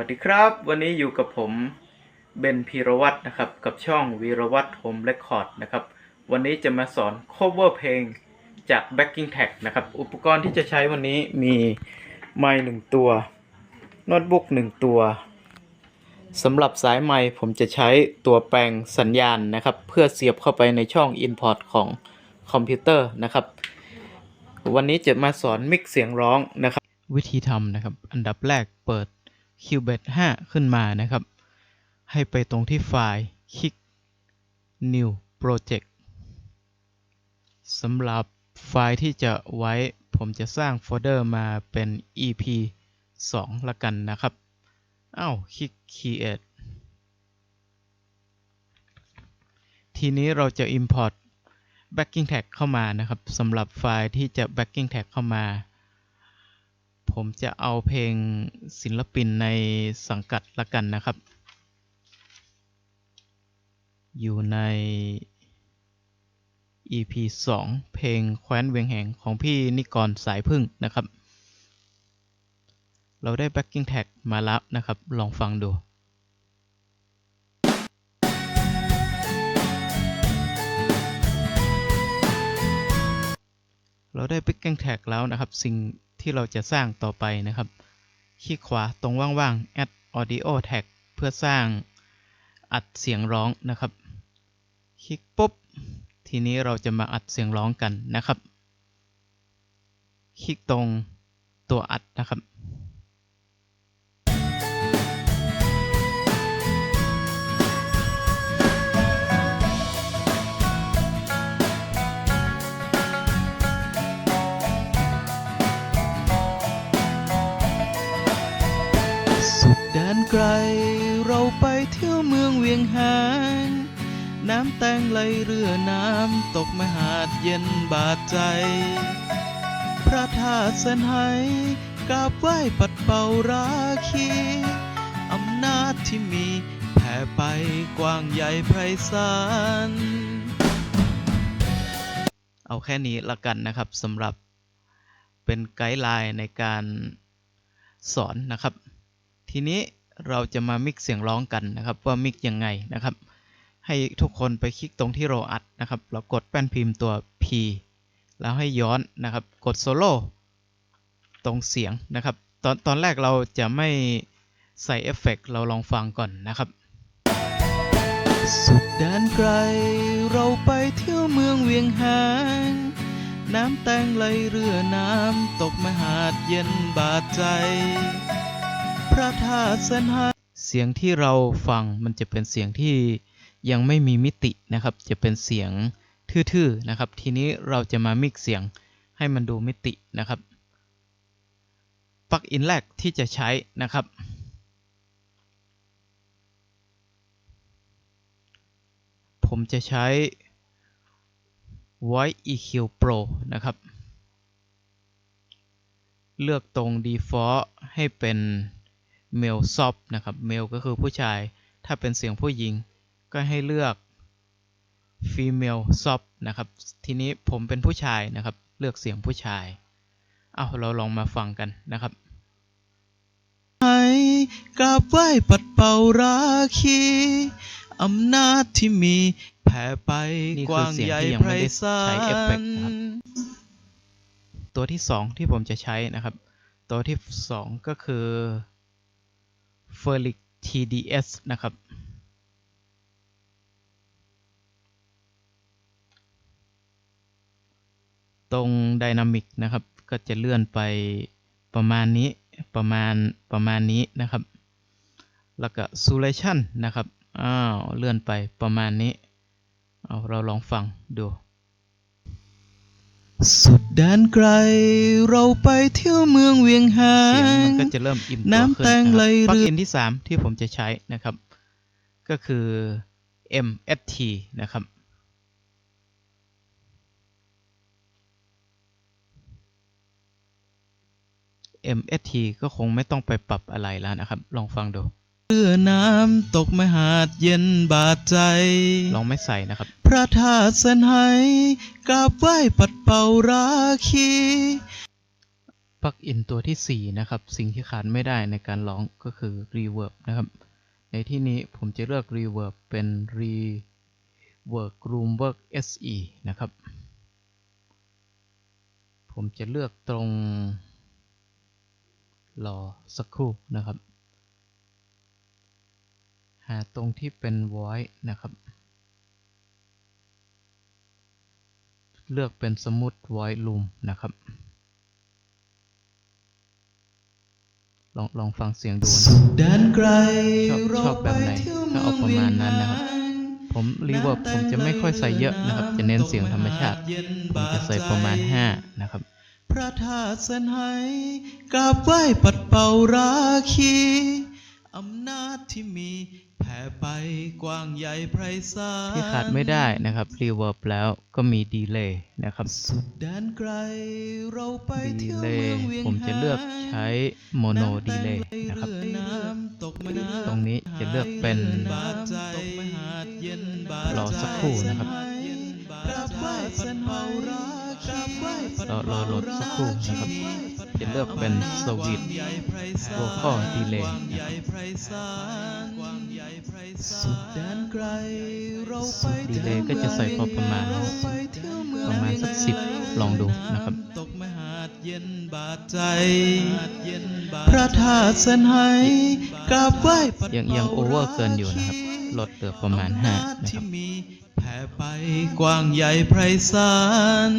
วัสดีครับ วันนี้อยู่กับผมเบนพีรวัตรนะครับ กับช่องวีรวัตรโฮมเรคคอร์ดนะครับ วันนี้จะมาสอน cover เพลงจาก backing tag นะครับ อุปกรณ์ที่จะใช้วันนี้มีไมค์หนึ่งตัวโน้ตบุ๊กหนึ่งตัวสำหรับสายไมค์ผมจะใช้ตัวแปลงสัญญาณนะครับ เพื่อเสียบเข้าไปในช่อง input ของคอมพิวเตอร์นะครับ วันนี้จะมาสอนมิกเสียงร้องนะครับ วิธีทำนะครับ อันดับแรกเปิด Qbet 5 ขึ้นมานะครับ ให้ไปตรงที่ไฟล์คลิก New Project สำหรับไฟล์ที่จะไว้ผมจะสร้างโฟลเดอร์มาเป็น EP 2 ละกันนะครับ อ้าว คลิก Create ทีนี้เราจะ Import backing tag เข้ามานะครับสำหรับไฟล์ที่จะ backing tag เข้ามา ผมจะเอาเพลงศิลปินในสังกัดละกันนะครับ อยู่ใน EP 2 เพลงแคว้นเวียงแหงของพี่นิกรสายพึ่งนะครับ เราได้ backing tag มาแล้วนะครับ ลองฟังดูเราได้ backing tag แล้วนะครับ สิ่ง ที่เราจะสร้างต่อไปนะครับ คลิกขวาตรงว่างๆ add audio tag เพื่อสร้างอัดเสียงร้องนะครับ คลิกปุ๊บ ทีนี้เราจะมาอัดเสียงร้องกันนะครับ คลิกตรงตัวอัดนะครับ ไกล เราไปเที่ยวเมืองเวียงหางน้ำแตงไหลเรือน้ำตกมหาดเย็นบาดใจ พระธาตุเสนไหกราบไหว้ปัดเป่าราคีอำนาจที่มีแผ่ไปกว้างใหญ่ไพศาลเอาแค่นี้ละกันนะครับสำหรับเป็นไกด์ไลน์ในการสอนนะครับ ทีนี้ เราจะมามิกเสียงร้องกันนะครับว่ามิกยังไงนะครับ ให้ทุกคนไปคลิกตรงที่เราอัดนะครับ เรากดแป้นพิมพ์ตัว P แล้วให้ย้อนนะครับ กดโซโล่ตรงเสียงนะครับ ตอนตอนแรกเราจะไม่ใส่เอฟเฟกต์เราลองฟังก่อนนะครับ สุดแดนไกล เราไปเที่ยวเมืองเวียงหางน้ำแตงไหลเรือน้ำตกมหาดเย็นบาดใจ ระธาตุเสนหาเสียงที่เราฟังมันจะเป็นเสียงที่ยังไม่มีมิตินะครับ จะเป็นเสียงทื่อๆนะครับ ทีนี้เราจะมามิกเสียงให้มันดูมิตินะครับปลั๊กอินแรกที่จะใช้นะครับ ผมจะใช้ Voice EQ Pro นะครับ เลือกตรง Default ให้เป็น Male Soft นะครับ Male ก็คือผู้ชาย ถ้าเป็นเสียงผู้หญิง ก็ให้เลือก Female Soft นะครับ ทีนี้ผมเป็นผู้ชายนะครับ เลือกเสียงผู้ชาย เอาเราลองมาฟังกันนะครับให้กราบไหว้ปัดเป่าราคีอำนาจที่มีแผ่ไปกว้างใหญ่ไพศาลตัวที่สองที่ผมจะใช้นะครับ ตัวที่สองก็คือ f e r l i c TDS นะครับ ตรง Dynamic นะครับ ก็จะเลื่อนไปประมาณนี้ประมาณประมาณนี้นะครับ แล้วก็ Solution นะครับ อ้าว เลื่อนไปประมาณนี้ เอาเราลองฟังดู สุดแดนไกล เราไปเที่ยวเมืองเวียงหาเสียงงมันก็จะเริ่มอิ่มตัวน้ำขึ้นแตงนะไหลครับปลั๊เรืกออินที่ 3 ที่ผมจะใช้นะครับ ก็คือ MST นะครับ MST ก็คงไม่ต้องไปปรับอะไรแล้วนะครับ ลองฟังดู เรือน้ำตกมหาดเย็นบาดใจ ลองไม่ใส่นะครับ พระธาตุเสนไหกราบไหว้ปัดเป่าราคีปปลั๊กอินตัวที่ 4 นะครับ สิ่งที่ขาดไม่ได้ในการร้องก็คือ Reverb นะครับ ในที่นี้ผมจะเลือก Reverb เป็น Rework Roomwork SE นะครับ ผมจะเลือกตรงรอสักครู่นะครับ หาตรงที่เป็น voice นะครับ เลือกเป็นสมุด voice room นะครับ ลองลองฟังเสียงดูนะแดนไกลชอบชอบแบบไหนก็เอาประมาณนั้นนะครับ ผมรีเวิร์บผมจะไม่ค่อยใส่เยอะนะครับ จะเน้นเสียงธรรมชาติ ผมจะใส่ประมาณ 5 นะครับพระธาตุเส้นไหกราบไหว้ปัดเป่าราคี อำนาจที่มี แผ่ไปกว้างใหญ่ไพศาลที่ขาดไม่ได้นะครับรีเวิร์บแล้วก็มีดีเลย์นะครับสุดแดนไกลเราไปดีเที่ยวเลเมืย์องเวียงผมจะเลือกใช้โมโนดีเลย์นะครับ ตรงนี้จะเลือกเป็นบาดใจตกมหาดเย็นบาดรอสักครู่นะครับกราบไหว้ปัดเป่าราคีรอรอโหลดสักครู่นะครับ จะเลือกเป็นสวิตโวคอลดีเลย์สุนะครับดแดนไกลเราไปดีเลย์ก็จะใส่พอประมาณนะครับประมาณสักสิบลองดูนะครับตกมหาดเย็นบาดใจ พระธาตุเส้นไหกราบไหว้ปัดยังยังโอเวอร์เกินอยู่นะครับลดเหลือประมาณ5นะคที่รับมีแผ่ไปกว้างใหญ่ไพศาล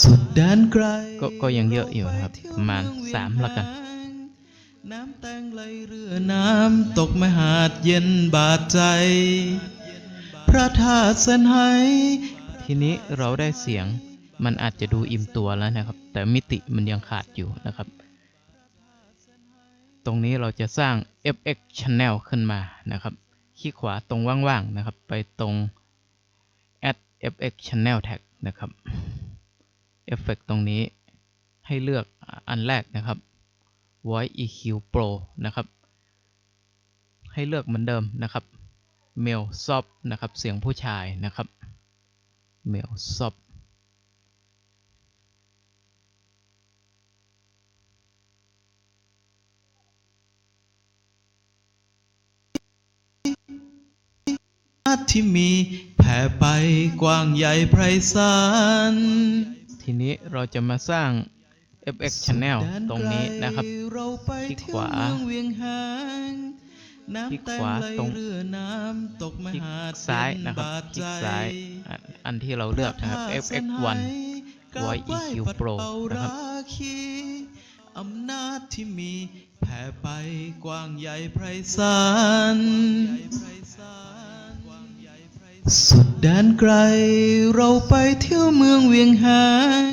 สุดแดนไกลก็ก็ยังเยอะอยู่นะครับประมาณ3ละกัน น้ำแตงไหลเรือน้ำตกมหาดเย็นบาดใจ พระธาตุเส้นไหทีนี้เราได้เสียงมันอาจจะดูอิ่มตัวแล้วนะครับ แต่มิติมันยังขาดอยู่นะครับ ตรงนี้เราจะสร้าง FX Channel ขึ้นมานะครับ คลิกขวาตรงว่างๆนะครับ ไปตรง add FX Channel Tag นะครับ เอฟเฟกตรงนี้ให้เลือกอันแรกนะครับ Voice EQ Pro นะครับ ให้เลือกเหมือนเดิมนะครับ Male Soft นะครับ เสียงผู้ชายนะครับ Male Soft ที่มีแผ่ไปกว้างใหญ่ไพศาล ทีนี้เราจะมาสร้าง FX Channel ตรงนี้นะครับคลิกเที่ขวาเมืองเวียงหางคลิกขวาตรงเรือน้ำตกมคลิกซ้ายนะครับบาดคลิกซ้ายอันที่เราเลือกนะครับ FX1 Voice EQ Pro นะครับอำนาจที่มีแผ่ไปกว้างใหญ่ไพศาล สุดแดนไกลเราไปเที่ยวเมืองเวียงหาง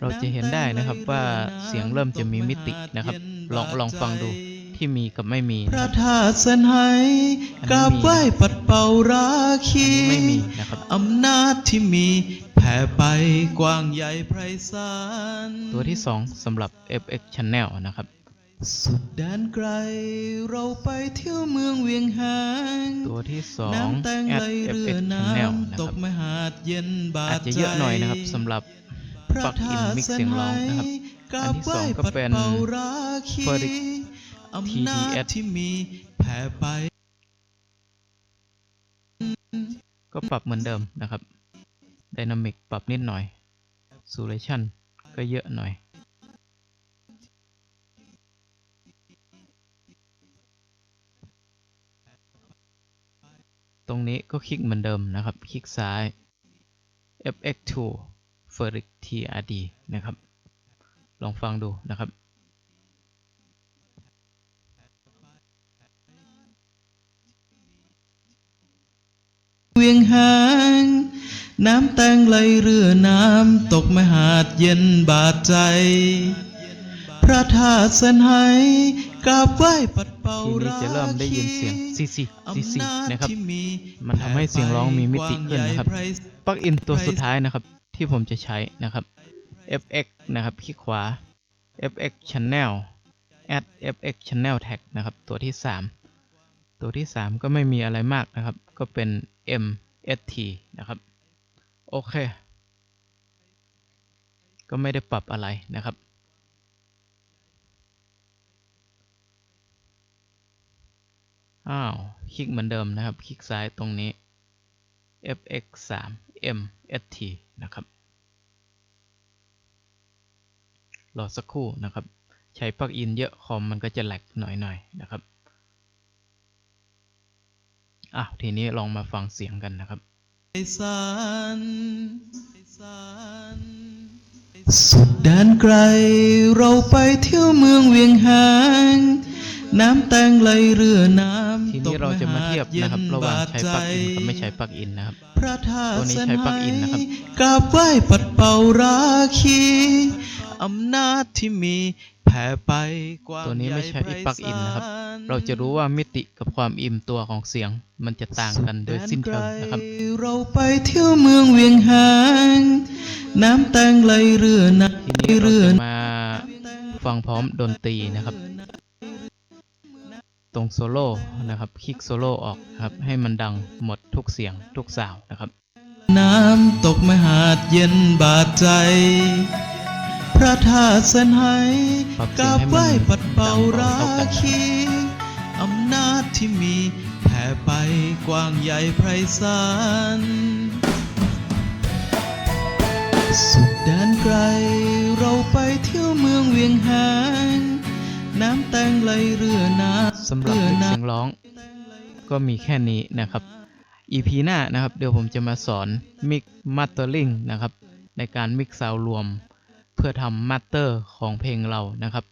เราจะเห็นได้นะครับว่าเสียงเริ่มจะมีมิตินะครับ ลองลองฟังดูที่มีกับไม่มีพนะคระรับธาตุเส้นไหอันนี้มีกราบไหว้ปัดเป่าราคีอันนี้ไม่มีนะครับอำนาจที่มีแผ่ไปกว้างใหญ่ไพศาลตัวที่2สำหรับ FX Channel นะครับ สุดแดนไกลเราไปเที่ยวเมืองเวียงหาง ตัวที่น้ำแตง2ไหล Add เรือ FX น้ Channel นะำตครักบมหาดเย็นบาอาดจใจจะเยอะหน่อยนะครับสำหรับพระ plug in ธาตุ mix เส้นเสียงไหร้องนะครับกราอันบที่ไหว้สองก็ปัดเป็นเป่าราคี Verdict อำนาจ TDS ที่มีแผ่ไปก็ปรับเหมือนเดิมนะครับ Dynamic ปรับนิดหน่อย Saturation ก็เยอะหน่อย นี้ก็คลิกเหมือนเดิมนะครับ คลิกซ้าย FX2 Ferric TRD นะครับ ลองฟังดูนะครับ เวียงหางน้ำแตงไหลเรือน้ำตกมหาดเย็นบาดใจ พระธาตุเสนไหกราบไหว้ปัด ทีนี้จะเริ่มได้ยินเสียงซีซีซีซีนะครับ มันทำให้เสียงร้องมีมิติขึ้นนะครับปลั๊กอินตัวสุดท้ายนะครับ ที่ผมจะใช้นะครับ FX นะครับคลิกขวา FX Channel add FX Channel Tag นะครับ ตัวที่ 3 ตัวที่ 3 ก็ไม่มีอะไรมากนะครับ ก็เป็น MST นะครับ โอเค ก็ไม่ได้ปรับอะไรนะครับ อ้าว คลิกเหมือนเดิมนะครับ คลิกซ้ายตรงนี้ fx 3 mst นะครับ รอสักครู่นะครับ ใช้ปลั๊กอินเยอะคอมมันก็จะแหลกหน่อยๆนนะครับอ้าวทีนี้ลองมาฟังเสียงกันนะครับไพศาลสุดแดนไกล เราไปเที่ยวเมืองเวียงหาง น้ำแตงไหลเรือน้ำ ทีนี้เราจะมาเทียบนะครับ ระหว่างใช้ปลั๊กอินกับไม่ใช้ปลั๊กอินนะครับพระธาตุตัวนี้ใช้ปลั๊กอินนะครับกราบไหว้ปัดเป่าราคีอำนาจที่มีแผ่ไปกว้างตัวนี้ไม่ใช่หญ่ปลั๊กอินนะครับไพศลเราจะรู้ว่ามิติกับความอิ่มตัวของเสียงมันจะต่างกันโดยสิ้นเชิงนะครับสุดแดไกลเราไปเที่ยวเมืองเวียงหางน้ำแตงไหลเรือน้ำทีนี้เราเรือจะมาฟังพร้อมดนตรีนะครับ ตรงโซโล่นะครับ คลิกโซโล่ออกนะครับ ให้มันดังหมดทุกเสียงทุกสาวนะครับ น้ำตกมหาดเย็นบาดใจ พระธาตุเส้นไหปรับกเสียรางบให้มันไหว้ปัดเป่าดังราเบาเท่ากันคีอำนาจที่มีแผ่ไปกว้างใหญ่ไพศาลสุดแดนไกลเราไปเที่ยวเมืองเวียงหาง น้ำแตงไหลเรือน้ำสำหรับเรือมิกน้เสียงร้อง ก็มีแค่นี้นะครับ EP หน้านะครับ เดี๋ยวผมจะมาสอนมิกมาสเตอร์ลิงนะครับ ในการมิกซาวรวม เพื่อทำมาสเตอร์ของเพลงเรานะครับ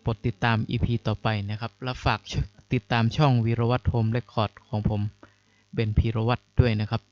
โปรดติดตาม EP ต่อไปนะครับ และฝากติดตามช่องวีรวัตโฮมเรคคอร์ดของผมเบนพีรวัตด้วยนะครับ